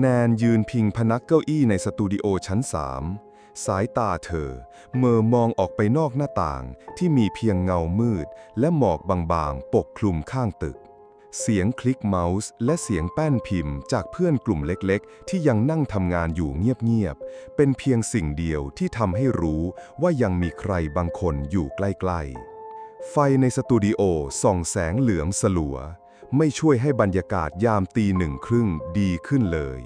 แนนยืนพิงพนักเก้าอี้ในสตูดิโอชั้นสามสายตาเธอเมื่อมองออกไปนอกหน้าต่างที่มีเพียงเงามืด และหมอกบางๆ ปกคลุมข้างตึก เสียงคลิกเมาส์และเสียงแป้นพิมพ์จากเพื่อนกลุ่มเล็กๆ ที่ยังนั่งทำงานอยู่เงียบๆ เป็นเพียงสิ่งเดียวที่ทำให้รู้ว่ายังมีใครบางคนอยู่ใกล้ๆ ไฟในสตูดิโอส่องแสงเหลืองสลัว ไม่ช่วยให้บรรยากาศยามตีหนึ่งครึ่งดีขึ้นเลย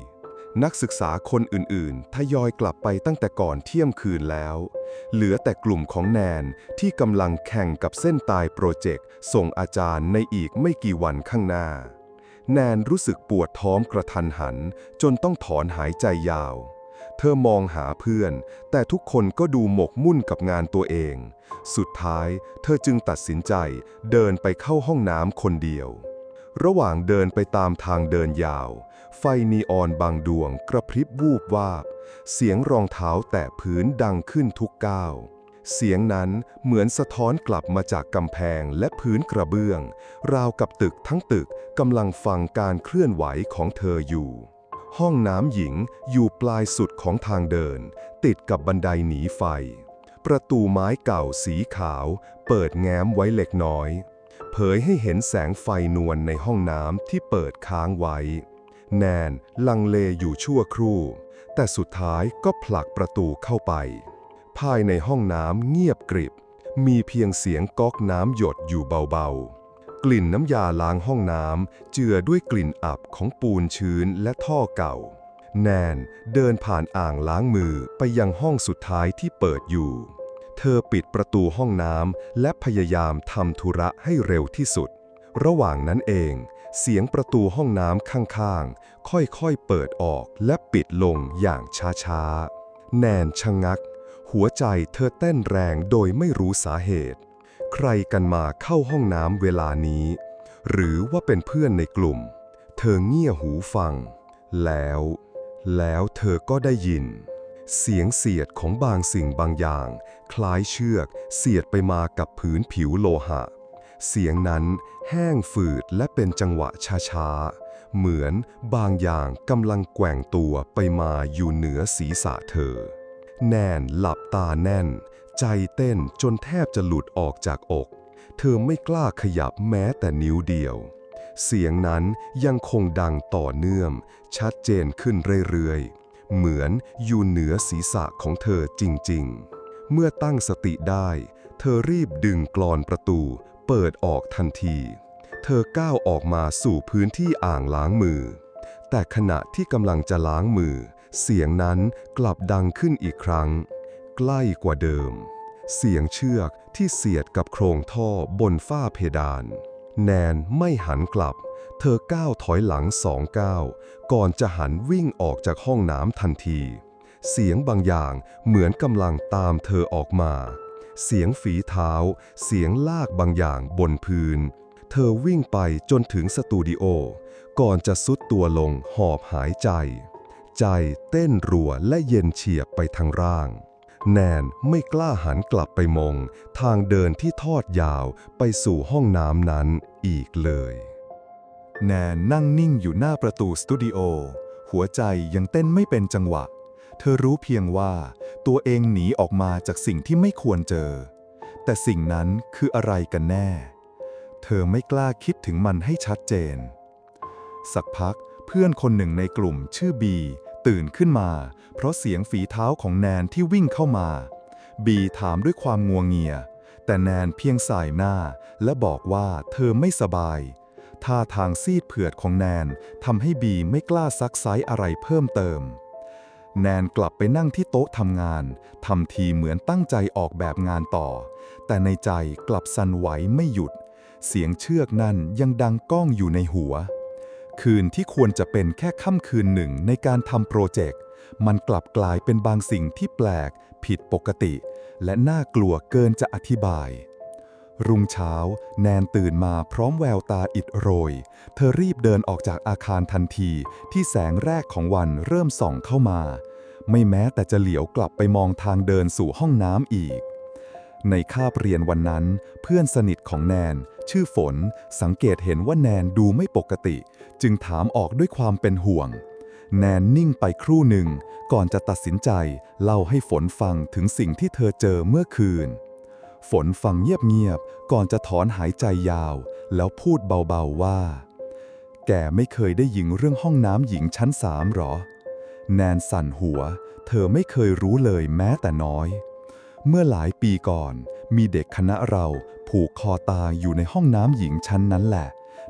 นักศึกษาคนอื่นๆ ทยอยกลับไปตั้งแต่ก่อนเที่ยงคืนแล้ว เหลือแต่กลุ่มของแนนที่กำลังแข่งกับเส้นตายโปรเจกต์ส่งอาจารย์ในอีกไม่กี่วันข้างหน้า แนนรู้สึกปวดท้องกระทันหัน จนต้องถอนหายใจยาวเธอมองหาเพื่อน แต่ทุกคนก็ดูหมกมุ่นกับงานตัวเอง สุดท้าย เธอจึงตัดสินใจเดินไปเข้าห้องน้ำคนเดียว ระหว่างเดินไปตามทางเดินยาว ไฟนีออนบางดวงกระพริบวูบวาบ เสียงรองเท้าแตะพื้นดังขึ้นทุกก้าวเสียงนั้นเหมือนสะท้อนกลับมาจากกำแพงและพื้นกระเบื้อง ราวกับตึกทั้งตึกกำลังฟังการเคลื่อนไหวของเธออยู่ ห้องน้ำหญิงอยู่ปลายสุดของทางเดิน ติดกับบันไดหนีไฟ ประตูไม้เก่าสีขาว เปิดแง้มไว้เล็กน้อย เผยให้เห็นแสงไฟนวลในห้องน้ำที่เปิดค้างไว้ แนนลังเลอยู่ชั่วครู่ แต่สุดท้ายก็ผลักประตูเข้าไป ภายในห้องน้ำเงียบกริบ มีเพียงเสียงก๊อกน้ำหยดอยู่เบาๆ กลิ่นน้ำยาล้างห้องน้ำเจือด้วยกลิ่นอับของปูนชื้นและท่อเก่า แนนเดินผ่านอ่างล้างมือไปยังห้องสุดท้ายที่เปิดอยู่ เธอปิดประตูห้องน้ำและพยายามทำธุระให้เร็วที่สุด ระหว่างนั้นเอง เสียงประตูห้องน้ำข้างๆ ค่อยๆเปิดออกและปิดลงอย่างช้าๆ แนนชะงัก หัวใจเธอเต้นแรงโดยไม่รู้สาเหตุ ใครกันมาเข้าห้องน้ำเวลานี้ หรือว่าเป็นเพื่อนในกลุ่ม เธอเงี่ยหูฟัง แล้ว แล้วเธอก็ได้ยิน เสียงเสียดของบางสิ่งบางอย่าง คล้ายเชือก เสียดไปมากับผืนผิวโลหะ เสียงนั้นแห้งฝืดและเป็นจังหวะช้าๆ เหมือนบางอย่างกำลังแกว่งตัวไปมาอยู่เหนือศีรษะเธอ แนนหลับตาแน่น ใจเต้นจนแทบจะหลุดออกจากอก เธอไม่กล้าขยับแม้แต่นิ้วเดียวเสียงนั้นยังคงดังต่อเนื่อง ชัดเจนขึ้นเรื่อยๆ เหมือนอยู่เหนือศีรษะของเธอจริงๆ เมื่อตั้งสติได้ เธอรีบดึงกลอนประตู เปิดออกทันที เธอก้าวออกมาสู่พื้นที่อ่างล้างมือ แต่ขณะที่กำลังจะล้างมือ เสียงนั้นกลับดังขึ้นอีกครั้ง ใกล้กว่าเดิม เสียงเชือกที่เสียดกับโครงท่อบนฝ้าเพดาน แนนไม่หันกลับ เธอก้าวถอยหลังสองก้าวก่อนจะหันวิ่งออกจากห้องน้ำทันที เสียงบางอย่างเหมือนกำลังตามเธอออกมา เสียงฝีเท้า เสียงลากบางอย่างบนพื้น เธอวิ่งไปจนถึงสตูดิโอ ก่อนจะซุดตัวลงหอบหายใจ ใจเต้นรัวและเย็นเฉียบไปทั้งร่าง แนนไม่กล้าหันกลับไปมอง ทางเดินที่ทอดยาวไปสู่ห้องน้ำนั้นอีกเลย แนนนั่งนิ่งอยู่หน้าประตูสตูดิโอ หัวใจยังเต้นไม่เป็นจังหวะ เธอรู้เพียงว่าตัวเองหนีออกมาจากสิ่งที่ไม่ควรเจอ แต่สิ่งนั้นคืออะไรกันแน่ เธอไม่กล้าคิดถึงมันให้ชัดเจน สักพักเพื่อนคนหนึ่งในกลุ่มชื่อบีตื่นขึ้นมา เพราะเสียงฝีเท้าของแนนที่วิ่งเข้ามา บีถามด้วยความงัวงเงีย แต่แนนเพียงสายหน้า และบอกว่าเธอไม่สบายท่าทางซีดเผือดของแนนทำให้บีไม่กล้าซักไซอะไรเพิ่มเติม แนนกลับไปนั่งที่โต๊ะทำงานทำทีเหมือนตั้งใจออกแบบงานต่อ แต่ในใจกลับสั่นไหวไม่หยุด เสียงเชือกนั่นยังดังก้องอยู่ในหัว คืนที่ควรจะเป็นแค่ค่ำคืนหนึ่งในการทำโปรเจกต์ มันกลับกลายเป็นบางสิ่งที่แปลก ผิดปกติ และน่ากลัวเกินจะอธิบาย รุ่งเช้า แนนตื่นมาพร้อมแววตาอิดโรย เธอรีบเดินออกจากอาคารทันทีที่แสงแรกของวันเริ่มส่องเข้ามา ไม่แม้แต่จะเหลียวกลับไปมองทางเดินสู่ห้องน้ำอีกในคาบเรียนวันนั้น เพื่อนสนิทของแนน ชื่อฝน สังเกตเห็นว่าแนนดูไม่ปกติ จึงถามออกด้วยความเป็นห่วง แนนนิ่งไปครู่หนึ่ง ก่อนจะตัดสินใจเล่าให้ฝนฟังถึงสิ่งที่เธอเจอเมื่อคืน ฝนฟังเงียบๆ ก่อนจะถอนหายใจยาว แล้วพูดเบาๆว่า แกไม่เคยได้ยินเรื่องห้องน้ำหญิงชั้นสามหรอ แนนสั่นหัว เธอไม่เคยรู้เลยแม้แต่น้อย เมื่อหลายปีก่อน มีเด็กคณะเราผูกคอตายอยู่ในห้องน้ำหญิงชั้นนั้นแหละ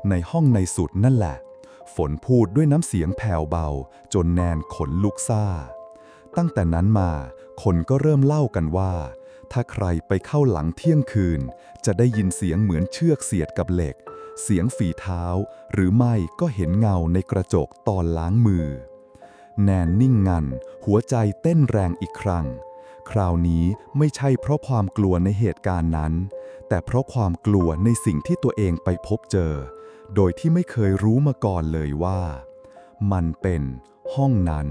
ในห้องในสุดนั่นแหละ ฝนพูดด้วยน้ำเสียงแผ่วเบา จนแนนขนลุกซ่า ตั้งแต่นั้นมา คนก็เริ่มเล่ากันว่า ถ้าใครไปเข้าหลังเที่ยงคืน จะได้ยินเสียงเหมือนเชือกเสียดกับเหล็ก เสียงฝีเท้า หรือไม่ก็เห็นเงาในกระจกตอนล้างมือ แนนนิ่งงัน หัวใจเต้นแรงอีกครั้ง คราวนี้ไม่ใช่เพราะความกลัวในเหตุการณ์นั้น แต่เพราะความกลัวในสิ่งที่ตัวเองไปพบเจอ โดยที่ไม่เคยรู้มาก่อนเลยว่า มันเป็นห้องนั้น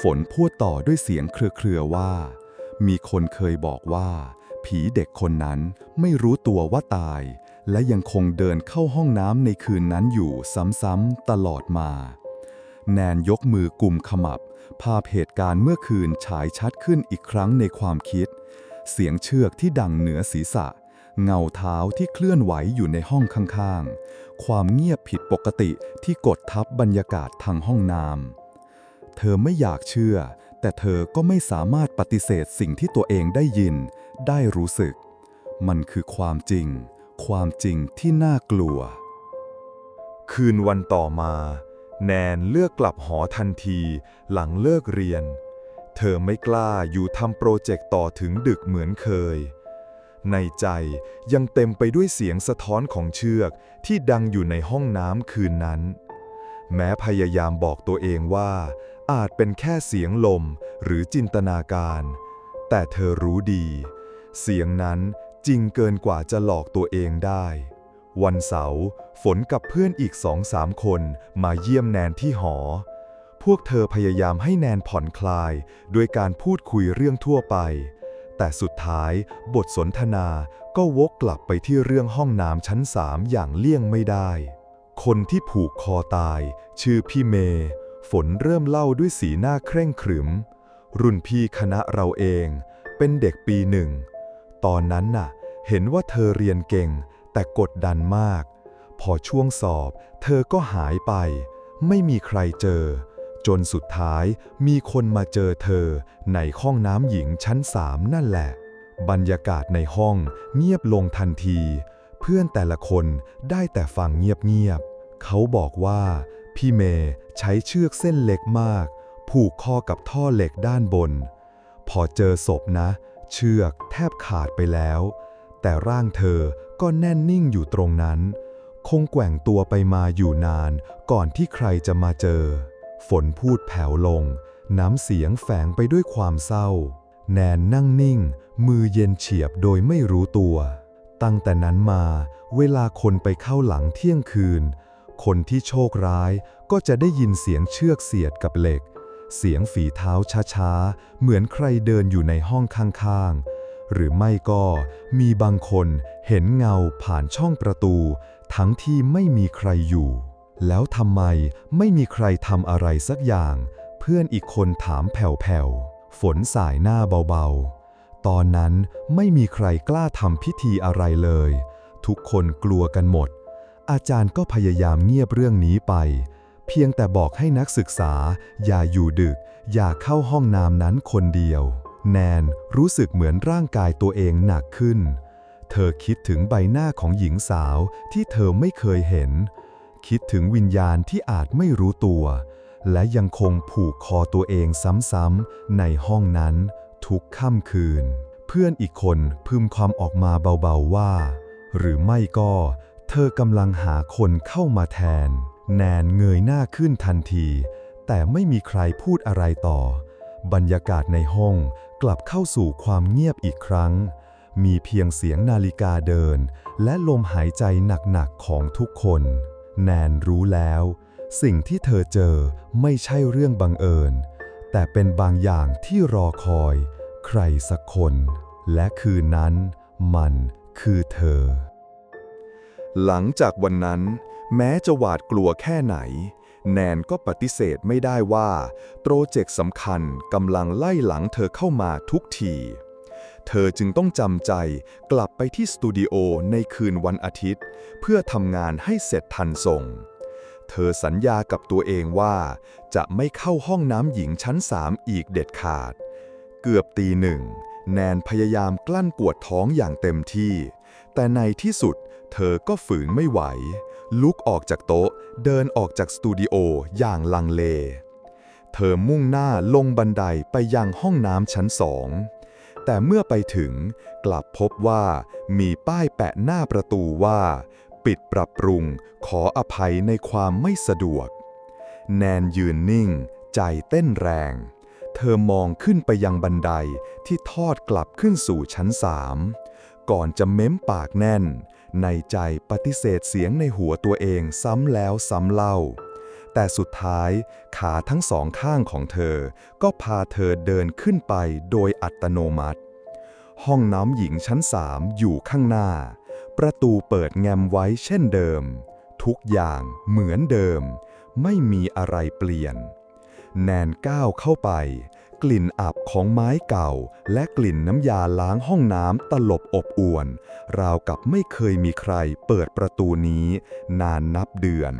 ฝนพูดต่อด้วยเสียงเครือๆว่า มีคนเคยบอกว่า ผีเด็กคนนั้นไม่รู้ตัวว่าตาย และยังคงเดินเข้าห้องน้ำในคืนนั้นอยู่ซ้ำๆตลอดมา แนนยกมือกุมขมับ ภาพเหตุการณ์เมื่อคืนฉายชัดขึ้นอีกครั้งในความคิด เสียงเชือกที่ดังเหนือศีรษะ เงาเท้าที่เคลื่อนไหวอยู่ในห้องข้างๆ ความเงียบผิดปกติที่กดทับบรรยากาศทางห้องน้ำ เธอไม่อยากเชื่อ แต่เธอก็ไม่สามารถปฏิเสธสิ่งที่ตัวเองได้ยิน ได้รู้สึก มันคือความจริง ความจริงที่น่ากลัว คืนวันต่อมา แนนเลือกกลับหอทันที หลังเลิกเรียน เธอไม่กล้าอยู่ทำโปรเจกต์ต่อถึงดึกเหมือนเคย ในใจยังเต็มไปด้วยเสียงสะท้อนของเชือกที่ดังอยู่ในห้องน้ำคืนนั้น แม้พยายามบอกตัวเองว่า อาจเป็นแค่เสียงลมหรือจินตนาการ แต่เธอรู้ดี เสียงนั้นจริงเกินกว่าจะหลอกตัวเองได้ วันเสาร์ฝนกับเพื่อนอีกสองสามคนมาเยี่ยมแนนที่หอ พวกเธอพยายามให้แนนผ่อนคลาย ด้วยการพูดคุยเรื่องทั่วไป แต่สุดท้ายบทสนทนาก็วกกลับไปที่เรื่องห้องน้ำชั้นสามอย่างเลี่ยงไม่ได้ คนที่ผูกคอตาย ชื่อพี่เมย์ฝนเริ่มเล่าด้วยสีหน้าเคร่งขรึม รุ่นพี่คณะเราเอง เป็นเด็กปีหนึ่ง ตอนนั้นน่ะ เห็นว่าเธอเรียนเก่ง แต่กดดันมาก พอช่วงสอบ เธอก็หายไป ไม่มีใครเจอ จนสุดท้ายมีคนมาเจอเธอ ในห้องน้ำหญิงชั้นสามนั่นแหละ บรรยากาศในห้องเงียบลงทันที เพื่อนแต่ละคนได้แต่ฟังเงียบๆเขาบอกว่า พี่เมย์ใช้เชือกเส้นเล็กมาก ผูกคอกับท่อเหล็กด้านบน พอเจอศพนะ เชือกแทบขาดไปแล้ว แต่ร่างเธอก็แน่นนิ่งอยู่ตรงนั้น คงแกว่งตัวไปมาอยู่นานก่อนที่ใครจะมาเจอ ฝนพูดแผ่วลง น้ำเสียงแฝงไปด้วยความเศร้า แนนนั่งนิ่ง มือเย็นเฉียบโดยไม่รู้ตัว ตั้งแต่นั้นมา เวลาคนไปเข้าหลังเที่ยงคืน คนที่โชคร้ายก็จะได้ยินเสียงเชือกเสียดกับเหล็ก เสียงฝีเท้าช้าๆ เหมือนใครเดินอยู่ในห้องข้างๆหรือไม่ก็มีบางคนเห็นเงาผ่านช่องประตู ทั้งที่ไม่มีใครอยู่ แล้วทำไมไม่มีใครทำอะไรสักอย่าง เพื่อนอีกคนถามแผ่วๆ ฝนสายหน้าเบาๆ ตอนนั้นไม่มีใครกล้าทำพิธีอะไรเลย ทุกคนกลัวกันหมด อาจารย์ก็พยายามเงียบเรื่องนี้ไป เพียงแต่บอกให้นักศึกษา อย่าอยู่ดึก อย่าเข้าห้องน้ำนั้นคนเดียว แนนรู้สึกเหมือนร่างกายตัวเองหนักขึ้น เธอคิดถึงใบหน้าของหญิงสาวที่เธอไม่เคยเห็น คิดถึงวิญญาณที่อาจไม่รู้ตัว และยังคงผูกคอตัวเองซ้ำๆในห้องนั้น ทุกค่ำคืน เพื่อนอีกคนพึมความออกมาเบาๆว่า หรือไม่ก็ เธอกำลังหาคนเข้ามาแทน แนนเงยหน้าขึ้นทันที แต่ไม่มีใครพูดอะไรต่อ บรรยากาศในห้องกลับเข้าสู่ความเงียบอีกครั้งมีเพียงเสียงนาฬิกาเดิน และลมหายใจหนักๆของทุกคน แนนรู้แล้ว สิ่งที่เธอเจอไม่ใช่เรื่องบังเอิญ แต่เป็นบางอย่างที่รอคอย ใครสักคน และคืนนั้น มันคือเธอ หลังจากวันนั้น แม้จะหวาดกลัวแค่ไหน แนนก็ปฏิเสธไม่ได้ว่า โปรเจกต์สำคัญกำลังไล่หลังเธอเข้ามาทุกที เธอจึงต้องจำใจกลับไปที่สตูดิโอในคืนวันอาทิตย์ เพื่อทำงานให้เสร็จทันส่ง เธอสัญญากับตัวเองว่า จะไม่เข้าห้องน้ำหญิงชั้นสามอีกเด็ดขาด เกือบตีหนึ่ง แนนพยายามกลั้นปวดท้องอย่างเต็มที่ แต่ในที่สุดเธอก็ฝืนไม่ไหว ลุกออกจากโต๊ะเดินออกจากสตูดิโออย่างลังเล เธอมุ่งหน้าลงบันไดไปยังห้องน้ำชั้นสอง แต่เมื่อไปถึงกลับพบว่ามีป้ายแปะหน้าประตูว่า ปิดปรับปรุงขออภัยในความไม่สะดวก แนนยืนนิ่ง ใจเต้นแรง เธอมองขึ้นไปยังบันไดที่ทอดกลับขึ้นสู่ชั้นสามก่อนจะเม้มปากแน่น ในใจปฏิเสธเสียงในหัวตัวเองซ้ำแล้วซ้ำเล่า แต่สุดท้ายขาทั้งสองข้างของเธอ ก็พาเธอเดินขึ้นไปโดยอัตโนมัติ ห้องน้ำหญิงชั้นสามอยู่ข้างหน้า ประตูเปิดแงมไว้เช่นเดิม ทุกอย่างเหมือนเดิม ไม่มีอะไรเปลี่ยน แนนก้าวเข้าไป กลิ่นอับของไม้เก่า และกลิ่นน้ำยาล้างห้องน้ำตลบอบอวน ราวกับไม่เคยมีใครเปิดประตูนี้ นานนับเดือน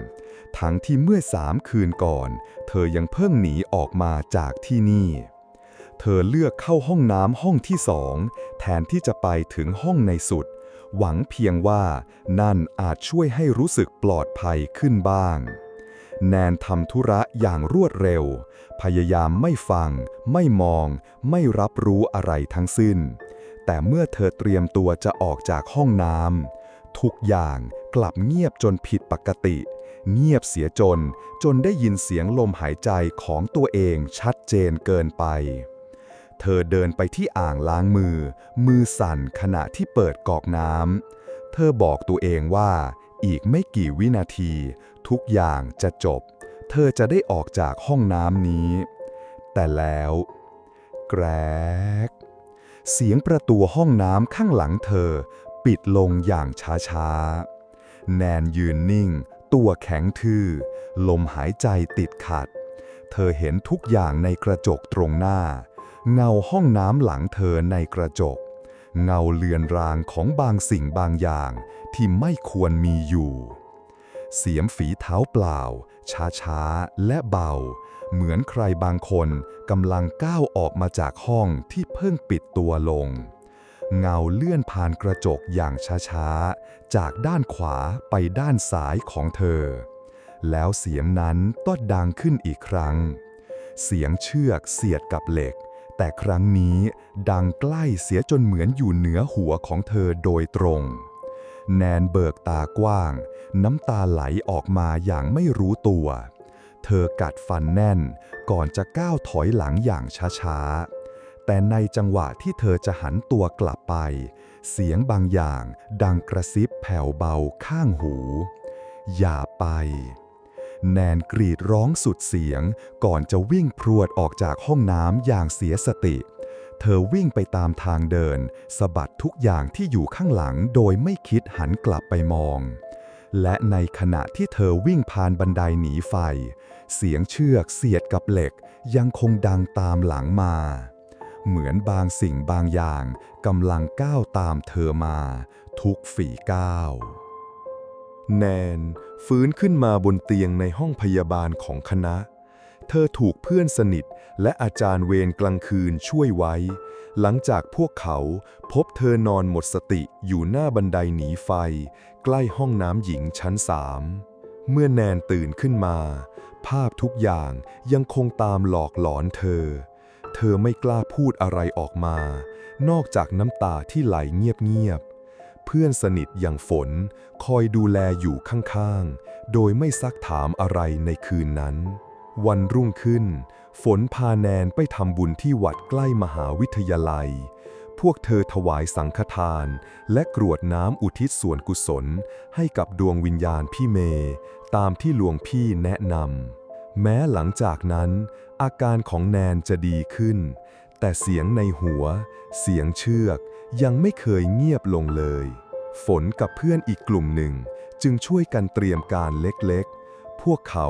ทั้งที่เมื่อสามคืนก่อน เธอยังเพิ่งหนีออกมาจากที่นี่ เธอเลือกเข้าห้องน้ำห้องที่สองแทนที่จะไปถึงห้องในสุด หวังเพียงว่านั่นอาจช่วยให้รู้สึกปลอดภัยขึ้นบ้าง แนนทำธุระอย่างรวดเร็ว พยายามไม่ฟัง ไม่มอง ไม่รับรู้อะไรทั้งสิ้น แต่เมื่อเธอเตรียมตัวจะออกจากห้องน้ำทุกอย่างกลับเงียบจนผิดปกติ เงียบเสียจน จนได้ยินเสียงลมหายใจของตัวเองชัดเจนเกินไป เธอเดินไปที่อ่างล้างมือ มือสั่นขณะที่เปิดกอกน้ำเธอบอกตัวเองว่า อีกไม่กี่วินาที ทุกอย่างจะจบ เธอจะได้ออกจากห้องน้ำนี้ แต่แล้ว แกรก เสียงประตูห้องน้ำข้างหลังเธอ ปิดลงอย่างช้าๆ แนนยืนนิ่ง ตัวแข็งทื่อ ลมหายใจติดขัด เธอเห็นทุกอย่างในกระจกตรงหน้า เงาห้องน้ำหลังเธอในกระจก เงาเลือนรางของบางสิ่งบางอย่าง ที่ไม่ควรมีอยู่ เสียมฝีเท้าเปล่า ช้าๆ และเบา เหมือนใครบางคนกำลังก้าวออกมาจากห้องที่เพิ่งปิดตัวลง เงาเลื่อนผ่านกระจกอย่างช้าๆ จากด้านขวาไปด้านซ้ายของเธอ แล้วเสียงนั้นก็ดังขึ้นอีกครั้ง เสียงเชือกเสียดกับเหล็กแต่ครั้งนี้ดังใกล้เสียจนเหมือนอยู่เหนือหัวของเธอโดยตรง แนนเบิกตากว้าง น้ำตาไหลออกมาอย่างไม่รู้ตัว เธอกัดฟันแน่นก่อนจะก้าวถอยหลังอย่างช้าๆ แต่ในจังหวะที่เธอจะหันตัวกลับไป เสียงบางอย่างดังกระซิบแผ่วเบาข้างหู อย่าไป แนนกรีดร้องสุดเสียงก่อนจะวิ่งพรวดออกจากห้องน้ำอย่างเสียสติเเธอวิ่งไปตามทางเดินสะบัดทุกอย่างที่อยู่ข้างหลังโดยไม่คิดหันกลับไปมอง และในขณะที่เธอวิ่งผ่านบันไดหนีไฟ เสียงเชือกเสียดกับเหล็กยังคงดังตามหลังมา เหมือนบางสิ่งบางอย่างกำลังก้าวตามเธอมา ทุกฝีก้าวแนน ฟื้นขึ้นมาบนเตียงในห้องพยาบาลของคณะ เธอถูกเพื่อนสนิท และอาจารย์เวรกลางคืนช่วยไว้ หลังจากพวกเขาพบเธอนอนหมดสติอยู่หน้าบันไดหนีไฟ ใกล้ห้องน้ำหญิงชั้นสามเมื่อแนนตื่นขึ้นมา ภาพทุกอย่างยังคงตามหลอกหลอนเธอ เธอไม่กล้าพูดอะไรออกมา นอกจากน้ำตาที่ไหลเงียบๆเพื่อนสนิทอย่างฝนคอยดูแลอยู่ข้างๆ โดยไม่ซักถามอะไรในคืนนั้น วันรุ่งขึ้น ฝนพาแนนไปทำบุญที่วัดใกล้มหาวิทยาลัย พวกเธอถวายสังฆทาน และกรวดน้ำอุทิศส่วนกุศล ให้กับดวงวิญญาณพี่เมย์ตามที่หลวงพี่แนะนำ แม้หลังจากนั้น อาการของแนนจะดีขึ้น แต่เสียงในหัว เสียงเชือก ยังไม่เคยเงียบลงเลย ฝนกับเพื่อนอีกกลุ่มหนึ่ง จึงช่วยกันเตรียมการเล็กๆ พวกเขา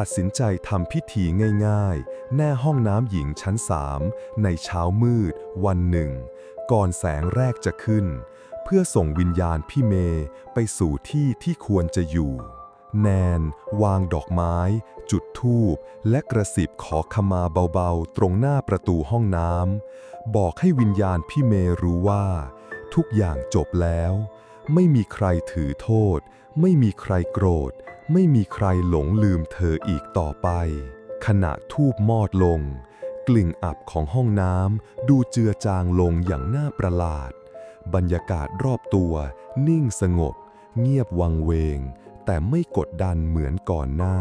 ตัดสินใจทำพิธีง่ายๆแน่ห้องน้ำหญิงชั้นสามในเช้ามืด วันหนึ่ง ก่อนแสงแรกจะขึ้น เพื่อส่งวิญญาณพี่เมย์ไปสู่ที่ที่ควรจะอยู่ แนน วางดอกไม้ จุดธูป และกระสิบขอขมาเบาๆ ตรงหน้าประตูห้องน้ำบอกให้วิญญาณพี่เมย์รู้ว่า ทุกอย่างจบแล้ว ไม่มีใครถือโทษ ไม่มีใครโกรธ ไม่มีใครหลงลืมเธออีกต่อไป ขณะทูบมอดลง กลิ่นอับของห้องน้ำดูเจือจางลงอย่างน่าประหลาด บรรยากาศรอบตัว นิ่งสงบ เงียบวังเวง แต่ไม่กดดันเหมือนก่อนหน้า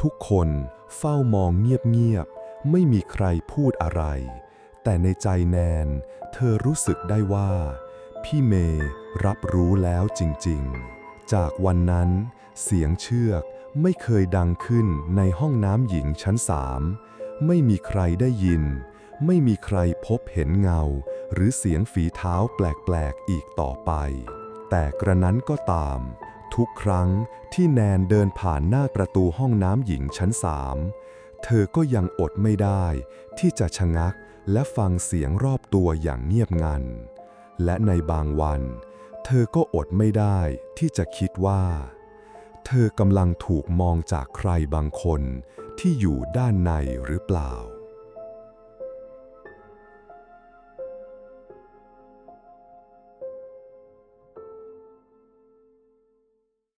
ทุกคนเฝ้ามองเงียบๆ ไม่มีใครพูดอะไร แต่ในใจแนน เธอรู้สึกได้ว่า พี่เมย์รับรู้แล้วจริงๆ จากวันนั้น เสียงเชือกไม่เคยดังขึ้นในห้องน้ำหญิงชั้นสามไม่มีใครได้ยิน ไม่มีใครพบเห็นเงา หรือเสียงฝีเท้าแปลกๆอีกต่อไป แต่กระนั้นก็ตาม ทุกครั้งที่แนนเดินผ่านหน้าประตูห้องน้ำหญิงชั้นสามเธอก็ยังอดไม่ได้ ที่จะชะงักและฟังเสียงรอบตัวอย่างเงียบงัน และในบางวัน เธอก็อดไม่ได้ที่จะคิดว่า เธอกำลังถูกมองจากใครบางคนที่อยู่ด้านในหรือเปล่า